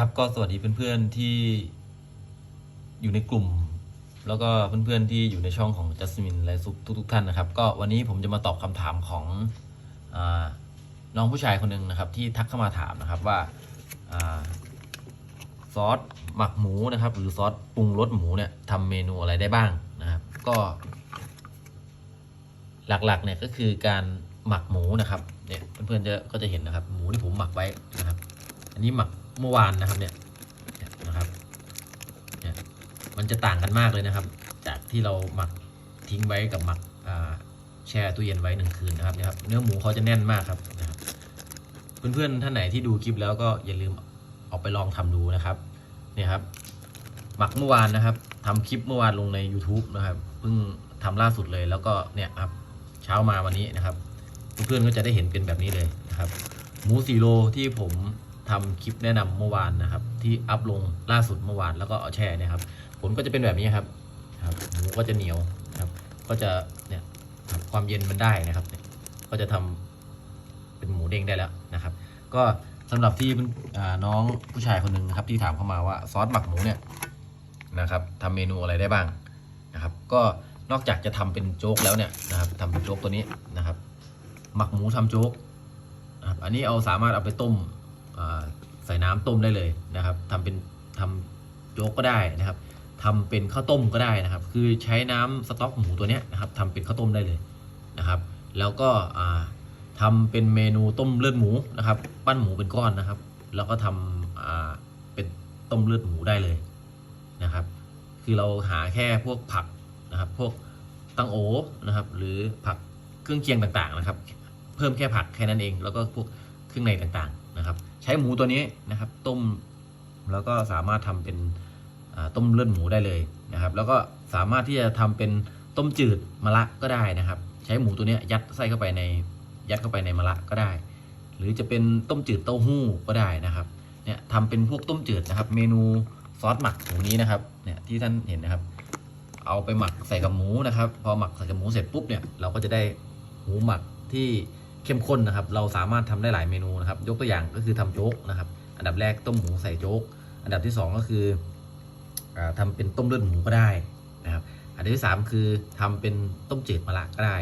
ครับก็สวัสดีเพื่อนๆที่อยู่ในกลุ่ม แล้วก็เพื่อนๆที่อยู่ในช่องของจัสมินและซุปทุกๆท่านนะครับ ก็วันนี้ผมจะมาตอบคำถามของอน้องผู้ชายคนหนึ่งนะครับ ที่ทักเข้ามาถามนะครับว่าอาซอสหมักหมูนะครับ หรือซอสปรุงรสหมูเนี่ยทำเมนูอะไรได้บ้างนะครับ ก็ หลักๆเนี่ยก็คือการหมักหมูนะครับเนี่ยเพื่อนๆจะก็จะเห็นนะครับ หมูที่ผมหมักไว้นะครับ อันนี้หมัก เมื่อวานนะครับเนี่ยนะครับเนี่ยมันจะต่างกันมากเลยนะครับ จากที่เราหมักทิ้งไว้กับหมักแช่ตู้เย็นไว้หนึ่งคืนนะครับเนี่ยครับเนื้อหมูเขาจะแน่นมากครับนะครับเพื่อนๆท่านไหนที่ดูคลิปแล้วก็อย่าลืมเออกไปลองทำดูนะครับเนี่ยครับ หมักเมื่อวานนะครับทำคลิปเมื่อวานลงใน YouTube นะครับเพิ่งทำล่าสุดเลยแล้วก็เนี่ยครับเช้ามาวันนี้นะครับ เพื่อนๆก็จะได้เห็นเป็นแบบนี้เลยนะครับ หมูสี่โลที่ผม ทำคลิปแนะนำเมื่อวานนะครับ ที่อัพลงล่าสุดเมื่อวานแล้วก็เอาแช่เนี่ยครับผลก็จะเป็นแบบนี้ครับครับหมูก็จะเหนียวครับ ก็จะเนี่ยความเย็นมันได้นะครับ ก็จะทำเป็นหมูเด้งได้แล้วนะครับ ก็สำหรับที่น้องผู้ชายคนหนึ่งนะครับที่ถามเข้ามาว่าซอสหมักหมูเนี่ยนะครับทำเมนูอะไรได้บ้างนะครับ ก็นอกจากจะทำเป็นโจ๊กแล้วเนี่ยนะครับทำเป็นโจ๊กตัวนี้นะครับ หมักหมูทำโจ๊กนะครับอันนี้เอาสามารถเอาไปต้ม ใส่น้ำต้มได้เลยนะครับทำเป็นทำโจ๊กก็ได้นะครับทำเป็นข้าวต้มก็ได้นะครับ คือใช้น้ำสต๊อกหมูตัวเนี้ยนะครับทำเป็นข้าวต้มได้เลยนะครับ แล้วก็อ่าทำเป็นเมนูต้มเลือดหมูนะครับปั้นหมูเป็นก้อนนะครับ แล้วก็ทำเป็นต้มเลือดหมูได้เลยนะครับ คือเราหาแค่พวกผักนะครับ พวกตังโอนะครับ หรือผักเครื่องเคียงต่างๆนะครับ เพิ่มแค่ผักแค่นั้นเอง แล้วก็พวกเครื่องในต่างๆ นะครับ ใช้หมูตัวนี้นะครับ ต้มแล้วก็สามารถทำเป็นต้มเลือดหมูได้เลยนะครับ แล้วก็สามารถที่จะทำเป็นต้มจืดมะระก็ได้นะครับ ใช้หมูตัวนี้ยยัดไส้เข้าไปในยัดเข้าไปในมะระก็ได้ หรือจะเป็นต้มจืดเต้าหู้ก็ได้นะครับเนี่ยทำเป็นพวกต้มจืดนะครับ เมนูซอสหมักหมูนี้นะครับเนี่ยที่ท่านเห็นนะครับ เอาไปหมักใส่กับหมูนะครับ พอหมักใส่กับหมูเสร็จปุ๊บเนี่ยเราก็จะได้หมูหมักที่ เข้มข้นนะครับ เราสามารถทำได้หลายเมนูนะครับ ยกตัวอย่างก็คือทำโจ๊กนะครับ อันดับแรกต้มหมูใส่โจ๊ก อันดับที่สองก็คืออาทำเป็นต้มเลือดหมูก็ได้นะครับ อันดับที่สามคือทำเป็นต้มจืดมะระก็ได้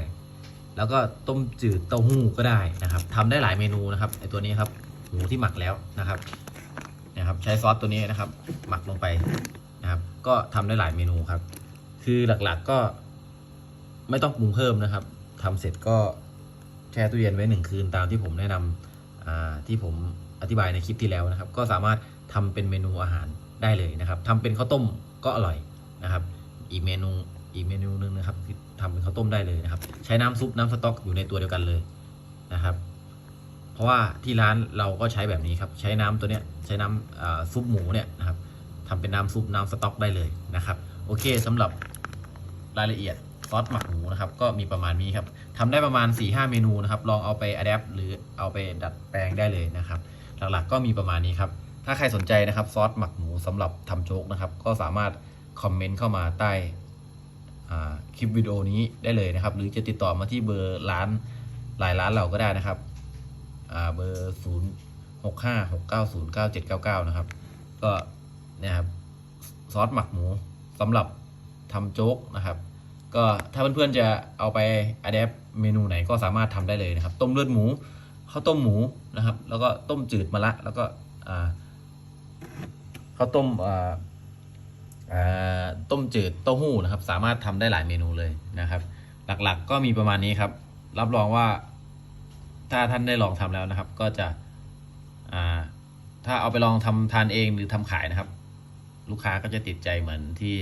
แล้วก็ต้มจืดเต้าหู้ก็ได้นะครับทำได้หลายเมนูนะครับไอตัวนี้ครับหมูที่หมักแล้วนะครับนะครับ ใช้ซอสตัวนี้นะครับ หมักลงไปนะครับ ก็ทำได้หลายเมนูครับ คือหลักๆก็ไม่ต้องปรุงเพิ่มนะครับทำเสร็จก็ แช่ตู้เย็นไว้หนึ่งคืนตามที่ผมแนะนำที่ผมอธิบายในคลิปที่แล้วนะครับ ก็สามารถทำเป็นเมนูอาหารได้เลยนะครับทำเป็นข้าวต้มก็อร่อยนะครับ อีกเมนูอีกเมนูหนึงนะครับคือทำเป็นข้าวต้มได้เลยนะครับ ใช้น้ำซุปน้ำสต๊อกอยู่ในตัวเดียวกันเลยนะครับ เพราะว่าที่ร้านเราก็ใช้แบบนี้ครับ ใช้น้ำตัวเนี้ยใช้น้ำซุปหมูเนี่ยนะครับทำเป็นน้ำซุปน้ำสต๊อกได้เลยนะครับ โอเคสำหรับรายละเอียด ซอสหมักหมูนะครับ ก็มีประมาณนี้ครับทำได้ประมาณ 4-5 เมนูนะครับ ลองเอาไปอัดแอปหรือเอาไปดัดแปลงได้เลยนะครับ หลักๆก็มีประมาณนี้ครับ ถ้าใครสนใจนะครับซอสหมักหมูสำหรับทำโจ๊กนะครับ ก็สามารถคอมเมนต์เข้ามาใต้คลิปวิดีโอนี้ได้เลยนะครับ หรือจะติดต่อมาที่เบอร์ร้านหลายร้านเราก็ได้นะครับอ่าเบอร์0 6 5 6 9 0 9 7 9 9นะครับ ก็เนี่ยครับซอสหมักหมูสำหรับทำโจ๊กนะครับ ก็ถ้าเพื่อนๆจะเอาไปอัดแอปเมนูไหนก็สามารถทำได้เลยนะครับ ต้มเลือดหมูข้าวต้มหมูนะครับ แล้วก็ต้มจืดมะระแล้วก็ข้าวต้มต้มจืดเต้าหู้นะครับ สามารถทำได้หลายเมนูเลยนะครับ หลักๆก็มีประมาณนี้ครับ รับรองว่าถ้าท่านได้ลองทำแล้วนะครับ ก็จะถ้าเอาไปลองทำทานเองหรือทำขายนะครับ ลูกค้าก็จะติดใจเหมือนที่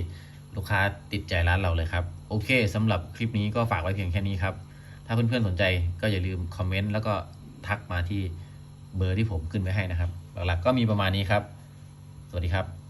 ลูกค้าติดใจร้านเราเลยครับ โอเคสำหรับคลิปนี้ก็ฝากไว้เพียงแค่นี้ครับ ถ้าเพื่อนๆสนใจก็อย่าลืมคอมเมนต์แล้วก็ทักมาที่เบอร์ที่ผมขึ้นไว้ให้นะครับ หลักๆก็มีประมาณนี้ครับ สวัสดีครับ